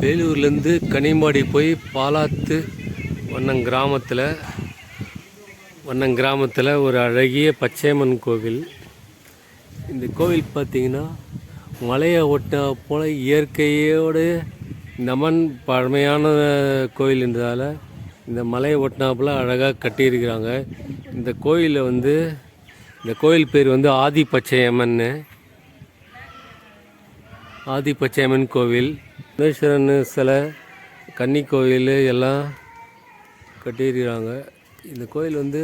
வேலூர்லேருந்து கனிமாடி போய் பாலாத்து வண்ணம் கிராமத்தில் வண்ணம் கிராமத்தில் ஒரு அழகிய பச்சையம்மன் கோவில். இந்த கோவில் பார்த்திங்கன்னா மலையை ஒட்டினா போல் இயற்கையோடு இந்த அம்மன் பழமையான கோயில் என்றதால் இந்த மலையை ஒட்டினாப்புல அழகாக கட்டியிருக்கிறாங்க. இந்த கோயிலில் வந்து இந்த கோயில் பேர் வந்து ஆதி பச்சையம்மன்னு ஆதி பச்சையம்மன் கோவில். சுந்தரேஸ்வரன் சிலை கன்னி கோயில் எல்லாம் கட்டியிருக்கிறாங்க. இந்த கோயில் வந்து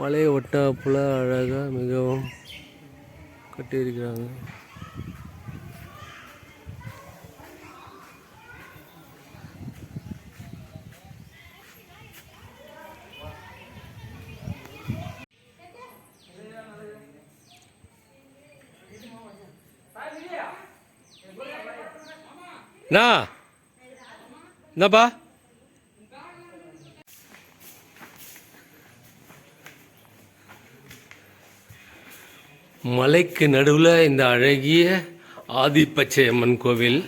மலையை ஒட்டாப்புல அழகாக மிகவும் கட்டியிருக்கிறாங்க. அண்ணா என்னப்பா மலைக்கு நடுவில் இந்த அழகிய ஆதிப்பச்சையம்மன் கோவில்.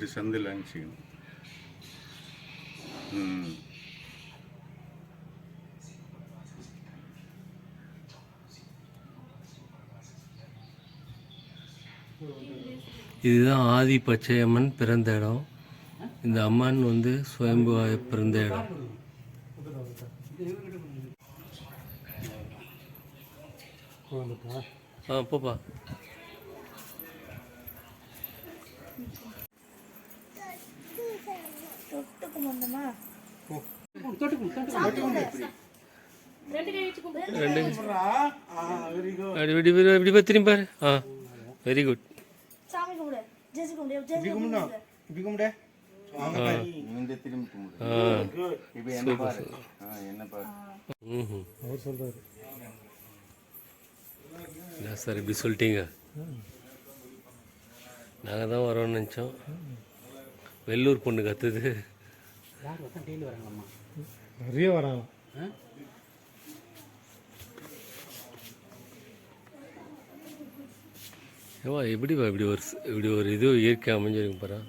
ഒരു- ഒരു സെന്ത് ലാൻഡ് ചെയ്യണം ഉം. இதுதான் ஆதி பச்சையம்மன் பிறந்த இடம் இந்த அம்மன் வந்து சுயம்புவாக பிறந்த இடம் ஆ போப்பா தொட்டு கும்பிடணுமா தொட்டு திரும்பி பாரு. ஆ வெரி குட் சாமி கும்பிடு. ஜெசி கும்பிடு ஜெசி கும்பிடு. இப்படி கும்பிடு. இந்த திரும்பி ம் அவர் சொல்றாரு. என்ன சார் இப்படி சொல்லிட்டீங்க? நாங்கள் தான் வரோம்னு நினச்சோம். வெள்ளூர் பொண்ணு கத்துது. கத்துது நிறைய வராங்க. ஏவா எப்படிப்பா இப்படி ஒரு இப்படி ஒரு இது இயற்கை அமைஞ்சிருக்கு பாரா.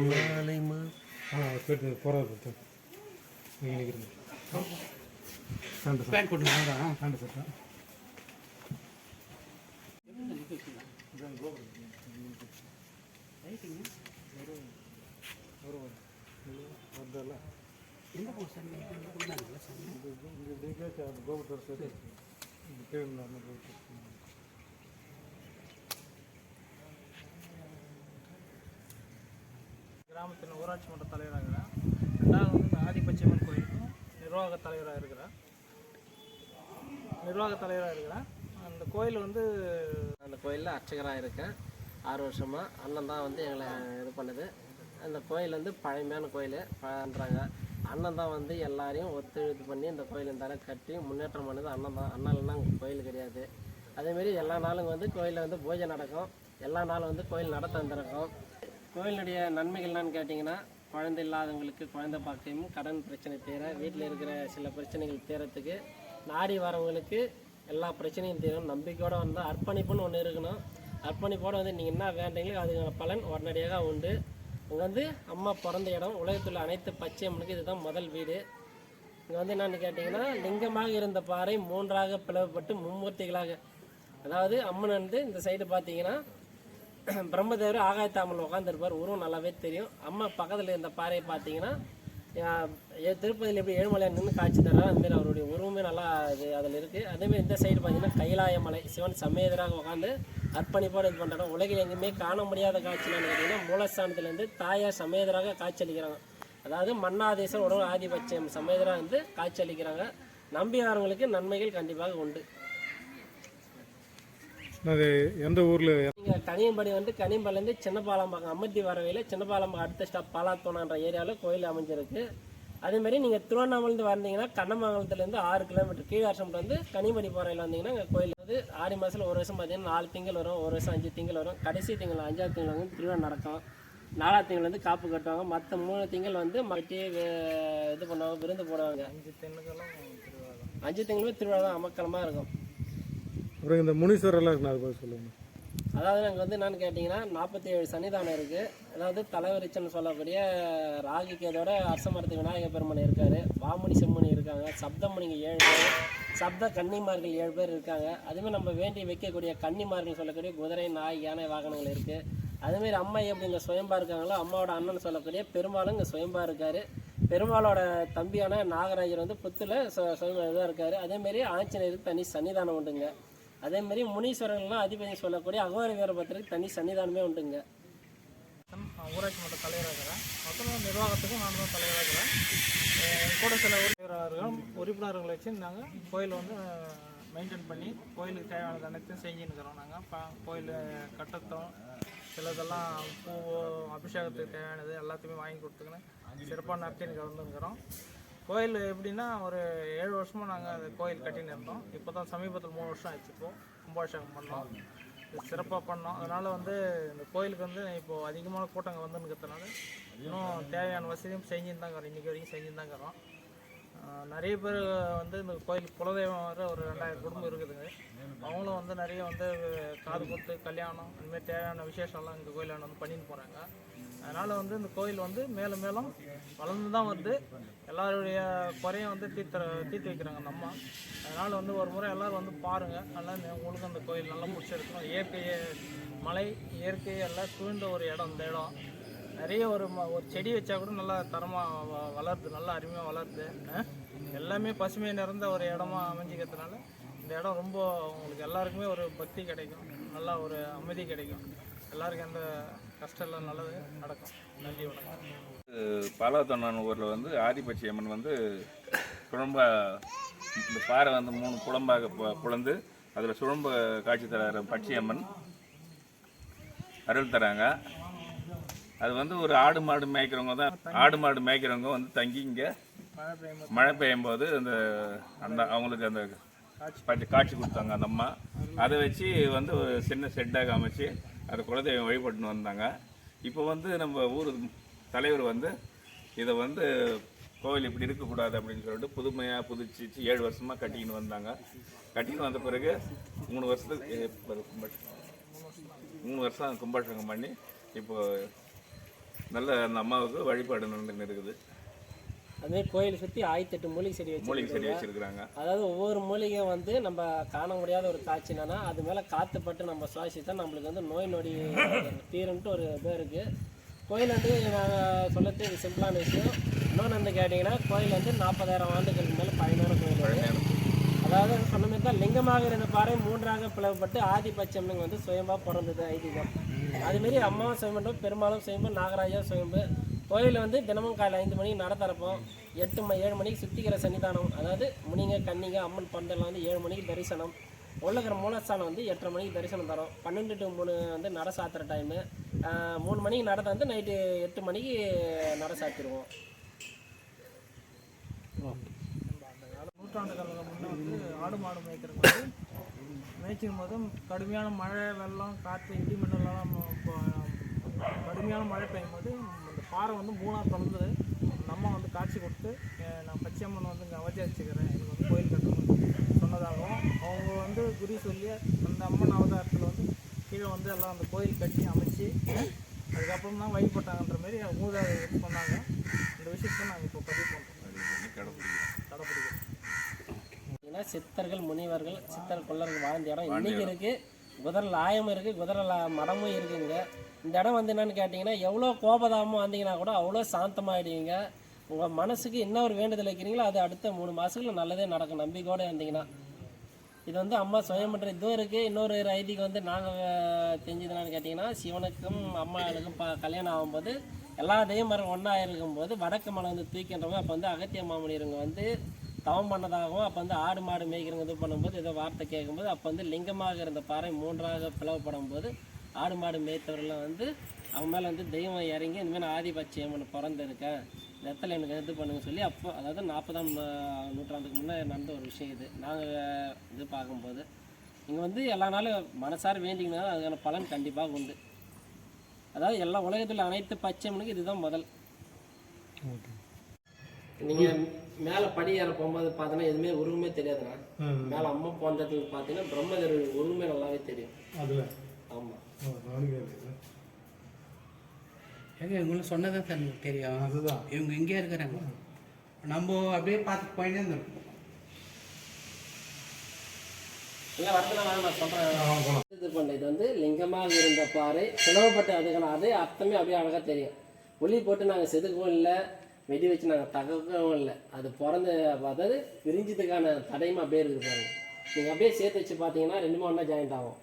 மாலை மா ஆ போயிட்டு போகிறது பார்த்து நீங்கள் நிற்கிறீங்க பேண்ட் பேண்ட் கொண்டு பேண்ட் சட்டை கிராமத்தின் ஊராட்சி மன்ற தலைவராக இருக்கிறேன் ரெண்டாவது வந்து ஆதிபட்சம்மன் கோயிலுக்கும் நிர்வாக தலைவராக இருக்கிறேன். நிர்வாக தலைவராக இருக்கிறேன். கோயில் வந்து அந்த கோயிலில் அர்ச்சகராக இருக்கேன். ஆறு வருஷமாக அண்ணன் தான் வந்து எங்களை இது பண்ணுது. அந்த கோயில் வந்து பழமையான கோயில் பண்ணுறாங்க அண்ணன் தான் வந்து எல்லாரையும் ஒத்துழைப்பு பண்ணி இந்த கோயில் இந்த கட்டி முன்னேற்றம் பண்ணது அண்ணன் தான். அண்ணன் இல்லைன்னா கோயில் கிடையாது. அதேமாரி எல்லா நாளும் வந்து கோயிலில் வந்து பூஜை நடக்கும். எல்லா நாளும் வந்து கோயில் நடத்த வந்திருக்கோம். கோயிலுடைய நன்மைகள் என்னன்னு கேட்டிங்கன்னா குழந்தை இல்லாதவங்களுக்கு குழந்தை பாக்கியமும் கடன் பிரச்சனை தீர வீட்டில் இருக்கிற சில பிரச்சனைகள் தீரத்துக்கு நாடி வரவங்களுக்கு எல்லா பிரச்சனையும் தீரும். நம்பிக்கையோட வந்து அர்ப்பணிப்புன்னு ஒன்று இருக்கணும். அர்ப்பணிப்போடு வந்து நீங்கள் என்ன வேண்டீங்களோ அதுக்கான பலன் உடனடியாக உண்டு. இங்கே வந்து அம்மா பிறந்த இடம். உலகத்தில் அனைத்து பச்சை அம்மனுக்கு இதுதான் முதல் வீடு. இங்கே வந்து என்னன்னு கேட்டிங்கன்னா லிங்கமாக இருந்த பாறை மூன்றாக பிளவுபட்டு மும்மூர்த்திகளாக. அதாவது அம்மன் வந்து இந்த சைடு பார்த்தீங்கன்னா பிரம்மதேவர் ஆகாயத்தாமல் உட்காந்துருப்பார் உருவம் நல்லாவே தெரியும். அம்மா பக்கத்தில் இருந்த பாறையை பார்த்தீங்கன்னா திருப்பதியில் எப்படி ஏழுமலையாக நின்று காட்சி தர்றாரு அதுமாரி அவருடைய உருவமே நல்லா இது அதில் இருக்குது அதேமாரி இந்த சைடு பார்த்தீங்கன்னா கைலாய மலை சிவன் சமேதராக உட்காந்து அர்ப்பணிப்போடு இது பண்ணுறாங்க உலகில் எங்கேயுமே காண முடியாத காட்சி பார்த்தீங்கன்னா மூலஸ்தானத்துலேருந்து தாயார் சமேதராக காட்சியளிக்கிறாங்க. அதாவது மன்னாதேசம் உடல் ஆதிபட்சம் சமேதராக வந்து காட்சி அளிக்கிறாங்க நம்பியாரவங்களுக்கு நன்மைகள் கண்டிப்பாக உண்டு. அது எந்த ஊரில்? இங்கே கனியம்படி வந்து கனியம்பலேருந்து சின்னபாலம்பாக்கம் அம்மத்தி வரவையில் சின்னபாலம்பாக்கம் அடுத்த ஸ்டாப் பாலாத்தோணன்ற ஏரியாவில் கோயில் அமைஞ்சிருக்கு. அதே மாதிரி நீங்கள் திருவண்ணாமலேருந்து வந்தீங்கன்னா கண்ணமங்கலத்துலேருந்து ஆறு கிலோமீட்டர் கீழாசம்ட்டு வந்து கனிமடி போகிறையில் வந்தீங்கன்னா இங்கே கோயில் வந்து ஆடி மாதத்தில் ஒரு வருஷம் பார்த்தீங்கன்னா நாலு திங்கள் வரும் ஒரு வருஷம் அஞ்சு திங்கள் வரும். கடைசி திங்கள் அஞ்சாவது திங்கள் வந்து திருவிழா நடக்கும். நாலாவது திங்கள் வந்து காப்பு கட்டுவாங்க. மற்ற மூணு திங்கள் வந்து மட்டி இது பண்ணுவாங்க விருந்து போடுவாங்க. அஞ்சு தான். அஞ்சு திங்களுமே திருவிழா தான். அமக்கலமாக இருக்கும். அப்புறம் இந்த முனீஸ்வரெல்லாம் இருக்குண்ணா அது போய் சொல்லுங்கள் அதாவது அங்கே வந்து என்னன்னு கேட்டிங்கன்னா நாற்பத்தி ஏழு சன்னிதானம் இருக்குது அதாவது தலைவரிச்சன்னு சொல்லக்கூடிய ராகி கேதோட அரசமரத்து விநாயகர் பெருமன் இருக்கார். வாமுனி செம்மணி இருக்காங்க. சப்தமணிங்க ஏழு பேர் சப்த கன்னிமார்கள் ஏழு பேர் இருக்காங்க. அதுமாதிரி நம்ம வேண்டி வைக்கக்கூடிய கன்னிமார்கள் சொல்லக்கூடிய குதிரை நாய் யானை வாகனங்கள் இருக்குது அதுமாரி அம்மா எப்படி இங்கே சுயம்பா இருக்காங்களோ அம்மாவோட அண்ணன் சொல்லக்கூடிய பெருமாளும் இங்கே சுயம்பா இருக்கார். பெருமாளோட தம்பியான நாகராஜர் வந்து புத்தில் சுயம்பா இதாக இருக்கார். அதேமாரி ஆஞ்சநேயருக்கு தனி சன்னிதானம் உண்டுங்க. அதே மாதிரி முனீஸ்வரன்லாம் அதிபதி சொல்லக்கூடிய அகோர வீரபத்திரருக்கு தனி சன்னிதானமே உண்டுங்க. ஊராட்சி மன்ற தலைவராக இருக்கிறேன் மொத்தம் நிர்வாகத்துக்கும் நான் தான் தலைவராக இருக்கிறேன் கூட சில உறுப்பினர்களும் உறுப்பினர்களை வச்சு நாங்கள் கோயில் வந்து மெயின்டைன் பண்ணி கோயிலுக்கு தேவையானது அனைத்தையும் செஞ்சுன்னு இருக்கிறோம் நாங்கள் கோயில் கட்டத்தம். சிலதெல்லாம் பூ அபிஷேகத்துக்கு தேவையானது எல்லாத்தையுமே வாங்கி கொடுத்துக்கின்னு சிறப்பாக நடத்தின்னு கலந்துருக்கிறோம் கோயில் எப்படின்னா ஒரு ஏழு வருஷமாக நாங்கள் அந்த கோயில் கட்டின்னு இருந்தோம். இப்போ தான் சமீபத்தில் மூணு வருஷம் ஆயிடுச்சு இப்போ. கும்பாபிஷேகம் பண்ணோம். சிறப்பாக பண்ணோம். அதனால் வந்து இந்த கோயிலுக்கு வந்து இப்போது அதிகமான கூட்டங்கள் வந்துருக்கிறதுனால இன்னும் தேவையான வசதியும் செஞ்சுன்னு தான் இருக்கிறோம். இன்றைக்கி வரைக்கும் செஞ்சுன்னு தான் இருக்கிறோம். நிறைய பேர் வந்து இந்த கோயில் குலதெய்வம் வர ஒரு ரெண்டாயிரம் குடும்பம் இருக்குதுங்க. அவங்களும் வந்து நிறைய வந்து காது குத்து கல்யாணம் இனிமேல் தேவையான விசேஷம்லாம் இந்த கோயிலாண்ட வந்து பண்ணிட்டு போகிறாங்க அதனால் வந்து இந்த கோயில் வந்து மேலும் மேலும் வளர்ந்து தான் வருது. எல்லாருடைய குறையும் வந்து தீர்த்த தீர்த்து வைக்கிறாங்க அந்த அம்மா அதனால் வந்து ஒரு முறை எல்லோரும் வந்து பாருங்கள் நல்லா உங்களுக்கு அந்த கோயில் நல்லா பிடிச்சிருக்கும் இயற்கையை மலை இயற்கை எல்லாம் சூழ்ந்த ஒரு இடம் இந்த இடம். நிறைய ஒரு ம- ஒரு செடி வச்சா கூட நல்லா தரமாக வளருது நல்லா அருமையாக வளருது எல்லாமே பசுமை நிறைந்த ஒரு இடமா அமைஞ்சிக்கிறதுனால இந்த இடம் ரொம்ப உங்களுக்கு எல்லாருக்குமே ஒரு பக்தி கிடைக்கும். நல்லா ஒரு அமைதி கிடைக்கும். எல்லாருக்கும் எந்த கஷ்டம் இல்லை நல்லது நடக்கும். நன்றி வணக்கம். பாலாத்தண்ணன் ஊரில் வந்து ஆதிபட்சி அம்மன் வந்து குழம்பா இந்த பாறை வந்து மூணு குழம்பாக பு- புலந்து அதில் சுழம்பு காட்சி தர பட்சி அம்மன் அருள் தராங்க. அது வந்து ஒரு ஆடு மாடு மேய்க்கிறவங்க தான். ஆடு மாடு மேய்க்கிறவங்க வந்து தங்கி இங்கே மழை பெய்யும் போது. அந்த அந்த அவங்களுக்கு அந்த காட்சி காட்சி கொடுத்தாங்க அந்த அம்மா. அதை வச்சு வந்து ஒரு சின்ன ஷெட்டாக அமைச்சு அதை குலதெய்வம் வழிபட்டுன்னு வந்தாங்க. இப்போ வந்து நம்ம ஊர் தலைவர் வந்து இதை வந்து கோவில் இப்படி இருக்கக்கூடாது அப்படின்னு சொல்லிட்டு புதுமையாக புதுப்பிச்சு ஏழு வருஷமாக கட்டிக்கின்னு வந்தாங்க. கட்டின்னு வந்த பிறகு மூணு வருஷத்துக்கு. மூணு வருஷம் கும்பாபிஷேகம் பண்ணி இப்போ நல்ல அந்த அம்மாவுக்கு வழிபாடு நடந்துன்னு இருக்குது. அதுமாதிரி கோயில் சுற்றி ஆயிரத்தெட்டு மூலிகை செடி வச்சு மூலிகை செடி வச்சிருக்கிறாங்க. அதாவது ஒவ்வொரு மூலிகை வந்து நம்ம காண முடியாத ஒரு காட்சி என்னன்னா அது மேலே காற்று பட்டு நம்ம சுவாசித்தா நம்மளுக்கு வந்து நோய் நொடி தீரும்ட்டு ஒரு இது இருக்குது கோயில் வந்து நாங்கள் சொல்லறது சிம்பிளான விஷயம். இன்னொன்று வந்து கேட்டிங்கன்னா கோயில் வந்து நாற்பதாயிரம் ஆண்டுகளுக்கு மேலே இது. அதாவது சொன்ன மாதிரி தான் லிங்கமாக இருந்த பாறை மூன்றாக பிளவுபட்டு ஆதிபட்சம்னு வந்து சுயம்பாக பிறந்தது ஐதீகம். அதுமாரி அம்மாவும் சுயம்பு பெருமாளும் சுயம்பு நாகராஜா சுயம்பு. கோயில் வந்து தினமும் காலையில் ஐந்து மணிக்கு நட திறப்போம். எட்டு மணி ஏழு மணிக்கு சுத்திக்கிற சன்னிதானம். அதாவது முனிங்க கன்னிங்க அம்மன் பந்தெல்லாம் வந்து ஏழு மணிக்கு தரிசனம். உள்ளக்கிற மூலஸ்தானம் வந்து எட்டரை மணிக்கு தரிசனம் தரும். பன்னெண்டு டு மூணு வந்து நட சாத்துற டைமு மூணு மணிக்கு நட வந்து நைட்டு எட்டு மணிக்கு நட சாத்திடுவோம் நூற்றாண்டுகளுக்கு முன்னே வந்து ஆடு மாடு மேய்க்கிறது வந்து மேய்ச்சிக்கும் போது கடுமையான மழை வெள்ளம் காற்று இடி மின்னலாம் கடுமையான மழை பெய்யும் போது அந்த பாறை வந்து மூணாக பிறந்தது நம்ம வந்து காட்சி கொடுத்து நான் பச்சையம்மன் வந்து இங்கே அவதி வச்சுக்கிறேன் எனக்கு வந்து கோயில் கட்டணும் சொன்னதாகவும் அவங்க வந்து குறி சொல்லி அந்த அம்மன் அவதாரத்தில் வந்து கீழே வந்து எல்லாம் அந்த கோயில் கட்டி அமைச்சு அதுக்கப்புறம் தான் வழிபட்டாங்கன்ற மாதிரி மூதாதை சொன்னாங்க. இந்த விஷயத்தை நாங்கள் இப்போ பதிவு பண்ணுறோம் கடைப்பிடிக்கிறோம் சித்தர்கள் முனிவர்கள் சித்தர் கொள்ளர்கள் வாழ்ந்த இடம். இன்னைக்கு இருக்கு. குதிரை லாயம் இருக்கு. குதிரை லா- மடமும் இருக்குங்க. இந்த இடம் வந்து என்னன்னு கேட்டிங்கன்னா எவ்வளோ கோபதாமம் வந்தீங்கன்னா கூட அவ்வளோ சாந்தமாயிடுவீங்க. உங்கள் மனசுக்கு என்ன ஒரு வேண்டுதல் வைக்கிறீங்களோ அது அடுத்த மூணு மாதத்துல நல்லதே நடக்கும். நம்பிக்கையோடு இருந்தீங்கன்னா. இது வந்து அம்மா சுயமன்ற இதுவும் இருக்குது இன்னொரு ஒரு ஐதீகம் வந்து நாங்கள் தெரிஞ்சதுனான்னு கேட்டிங்கன்னா சிவனுக்கும் அம்மாளுக்கும் ப கல்யாணம் ஆகும்போது எல்லா தெய்வமரம் ஒன்றா இருக்கும்போது வடக்கு மலை வந்து தூக்கின்றவங்க அப்போ வந்து அகத்திய மாமுனியருங்க வந்து தவம் பண்ணதாகவும் அப்போ வந்து ஆடு மாடு மேய்க்கிறவங்க இது பண்ணும்போது ஏதோ வார்த்தை கேட்கும்போது அப்போ வந்து லிங்கமாக இருந்த பாறை மூன்றாக பிளவுப்படும் போது ஆடு மாடு மேய்த்தவரெல்லாம் வந்து அவங்க மேலே வந்து தெய்வம் இறங்கி இந்த மாதிரி ஆதிபட்சியம்மன் பிறந்திருக்கேன் இந்த இடத்துல எனக்கு இது பண்ணுங்க சொல்லி அப்போ அதாவது நாற்பதாம் நூற்றாண்டுக்கு முன்னே நடந்த ஒரு விஷயம் இது. நாங்கள் இது பார்க்கும்போது இங்கே வந்து எல்லா நாளும் மனசார வேண்டிங்கன்னா அதுக்கான பலன் கண்டிப்பாக உண்டு. அதாவது எல்லா உலகத்தில் அனைத்து பச்சைமனுக்கு இதுதான் முதல். நீங்கள் மேலே படி ஏற போகும்போது பார்த்தீங்கன்னா எதுவுமே உருவமே தெரியாதுண்ணா. மேலே அம்மா போன்றதுக்கு பார்த்தீங்கன்னா பிரம்மதேவர் உருவமே நல்லாவே தெரியும். அதில்? ஆமாம் ஏங்க இவங்களுக்கு சொன்னதான் சார் எனக்கு தெரியும். அதுதான். இவங்க இங்கே இருக்கிறாங்க. நம்ம அப்படியே பார்த்து போயிட்டே இருந்தோம். இல்லை வாங்க நான் சொல்கிறேன் இது பண்ண இது வந்து லிங்கமாக இருந்த பாறை பிளவுப்பட்ட அதுக்கான அதே அர்த்தமே அப்படியே அழகாக தெரியும். ஒளி போட்டு நாங்கள் செதுக்கவும் இல்லை வெடி வச்சு நாங்கள் தகக்கவும் இல்லை. அது பிறந்த அதாவது பிரிஞ்சதுக்கான தடையும் அப்படியே இருக்குது பாருங்க. நீங்கள் அப்படியே சேர்த்து வச்சு பார்த்தீங்கன்னா ரெண்டுமே ஒன்றா ஜாயிண்ட் ஆகும்.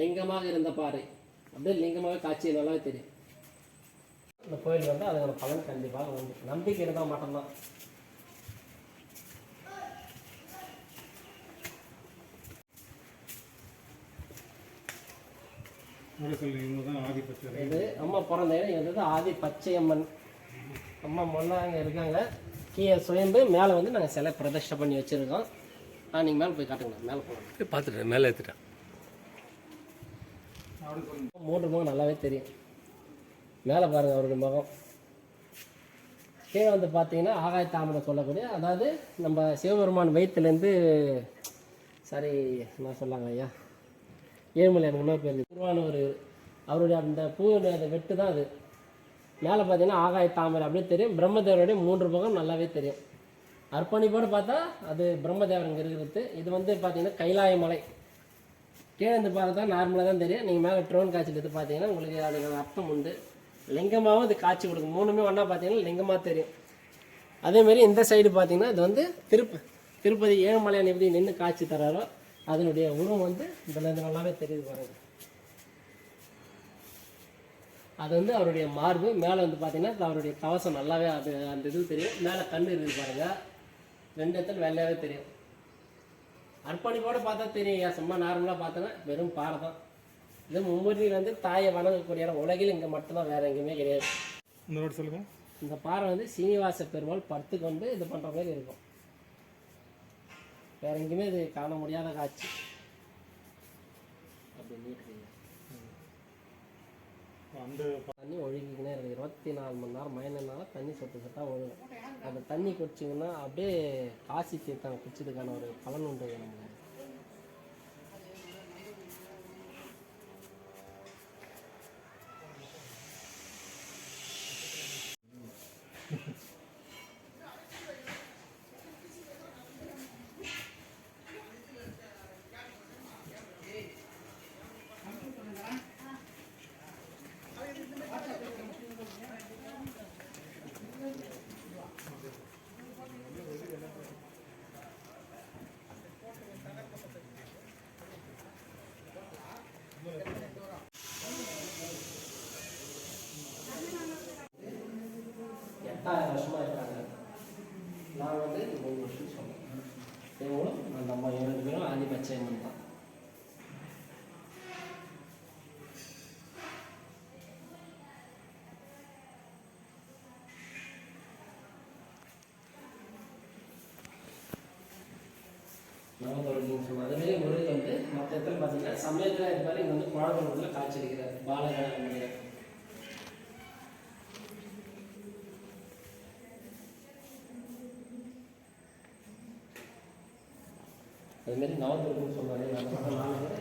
லிங்கமாக இருந்த பாறை. அப்படியே லிங்கமாக காட்சி நல்லாவே தெரியும். இந்த கோயில் வந்து அதுக்கான பலன் கண்டிப்பாக உண்டு. நம்பிக்கை இருந்தால் மட்டும்தான். இது அம்மா பிறந்த இடம் வந்து ஆதி பச்சையம்மன் அம்மா முன்னா அங்கே இருக்காங்க. கீழே சுயம்பு மேலே வந்து நாங்கள் சிலை பிரதிஷ்டை பண்ணி வச்சுருக்கோம். ஆ நீங்கள் மேலே போய் காட்டுங்க. மேலே போகலாம் பார்த்துட்டேன் மேலே ஏற்றுட்டேன் மூன்று முகம் நல்லாவே தெரியும். மேலே பாருங்கள் அவருடைய முகம். கீழே வந்து பார்த்தீங்கன்னா ஆகாய தாமரை சொல்லக்கூடிய அதாவது நம்ம சிவபெருமான் வயிற்றுலேருந்து சாரி என்ன சொல்லாங்க ஐயா? ஏழுமலை எனக்கு இன்னொரு பேர் உருவான ஒரு அவருடைய அந்த பூவுடைய அந்த வெட்டு தான் அது. மேலே பார்த்தீங்கன்னா ஆகாய தாமரை அப்படியே தெரியும். பிரம்மதேவருடைய மூன்று முகம் நல்லாவே தெரியும். அர்ப்பணிப்போடு பார்த்தா அது பிரம்மதேவர் இங்கே இருக்கிறது. இது வந்து பார்த்தீங்கன்னா கைலாய மலை. கீழே இருந்து பார்த்தா நார்மலாக தான் தெரியும். நீங்கள் மேலே ட்ரோன் காய்ச்சல் எடுத்து பார்த்தீங்கன்னா உங்களுக்கு அதுக்கு அர்த்தம் உண்டு. லிங்கமாகவும் இது காட்சி கொடுக்கும். மூணுமே ஒன்றா பார்த்தீங்கன்னா லிங்கமாக தெரியும். அதேமாரி இந்த சைடு பார்த்தீங்கன்னா இது வந்து திருப்ப திருப்பதி ஏழுமலையான் எப்படி நின்று காட்சி தராரோ அதனுடைய உருவம் வந்து இதில் நல்லாவே தெரியுது பாருங்கள் அது வந்து அவருடைய மார்பு. மேலே வந்து பார்த்தீங்கன்னா அவருடைய கவசம் நல்லாவே அது அந்த இது தெரியும். மேலே கண்ணு இருக்குது பாருங்க. ரெண்டு இடத்துல வெள்ளையாவே தெரியும். அர்ப்பணிப்போடு பார்த்தா தெரியும். ஏன் சும்மா நார்மலாக பார்த்தோன்னா வெறும் பாறை தான். இது மும்மூர்த்தியில் வந்து தாயை வணங்கக்கூடிய இடம். உலகில் இங்கே மட்டும்தான் வேறு எங்கேயுமே கிடையாது. இந்த ரோடு சொல்லுங்க. இந்த பாறை வந்து சீனிவாச பெருமாள் படுத்து கொண்டு இது பண்ணுற மாதிரி இருக்கும். வேற எங்கேயுமே இது காண முடியாத காட்சி. அப்படி நீட்டுறீங்க அந்த தண்ணி ஒழுகிக்கினே இருக்குது இருபத்தி நாலு மணி நேரம் மயனால தண்ணி சொட்டு சொட்டாக ஒழுகும். அந்த தண்ணி குடிச்சிங்கன்னா அப்படியே காசி தீர்த்தம் குடிச்சதுக்கான ஒரு பலன் உண்டு. நமக்கு எட்டாயிரம் வருஷமாக இருக்காங்க. நான் வந்து மூணு வருஷம் சொன்னேன் இவங்களும் அந்த அம்மா இரண்டு பேரும் ஆதிபட்சம் தான். நவதொழில்னு சொன்னாங்க முருகன் வந்து மற்ற இடத்துல பார்த்தீங்கன்னா சமயத்தில் இருப்பார் இங்கே வந்து குழந்தை காட்சி அளிக்கிறார் பாலகன் அதுமாரி நவதுர்கன்னு சொன்னாரு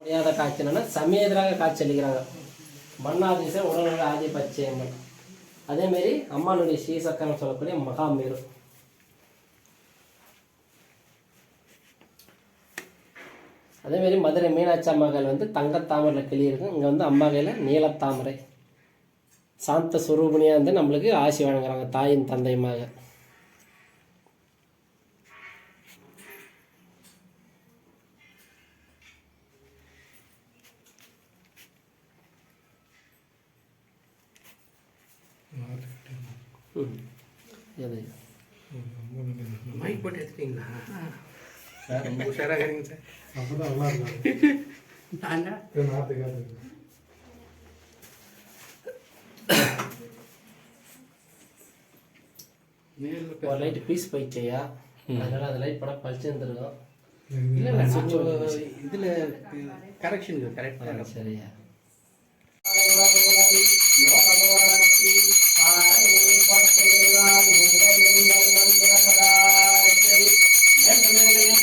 முடியாத காய்ச்சல்னா சமயெதிராக காய்ச்சலிக்கிறாங்க மண்ணாதிச உடல்நல ஆதி பச்சையம்மன். அதேமாரி அம்மானுடைய ஸ்ரீசக்கரம் சொல்லக்கூடிய மகாமேரு. அதேமாரி மதுரை மீனாட்சி அம்மாக்கள் வந்து தங்கத்தாமரையில் கிளி இருக்கும் இங்கே வந்து அம்மாக்கையில் நீலத்தாமரை. சாந்த சுரூபணியாக வந்து நம்மளுக்கு ஆசி வழங்குறாங்க தாயின் தந்தையுமாக. மைக் போட்டு எடுத்துட்டீங்களா சார் ரொம்ப உஷாராக இருக்கீங்க சார் அப்பதான் நல்லா இருக்கும் தாண்டா இது நாற்று காத்து ஒரு லைட் பீஸ் போயிடுச்சையா அதனால அந்த லைட் படம் பழிச்சு இருந்திருக்கும் இல்லை இல்லை இதில் கரெக்ஷனுக்கு கரெக்டாக சரியா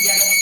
ஜெகத்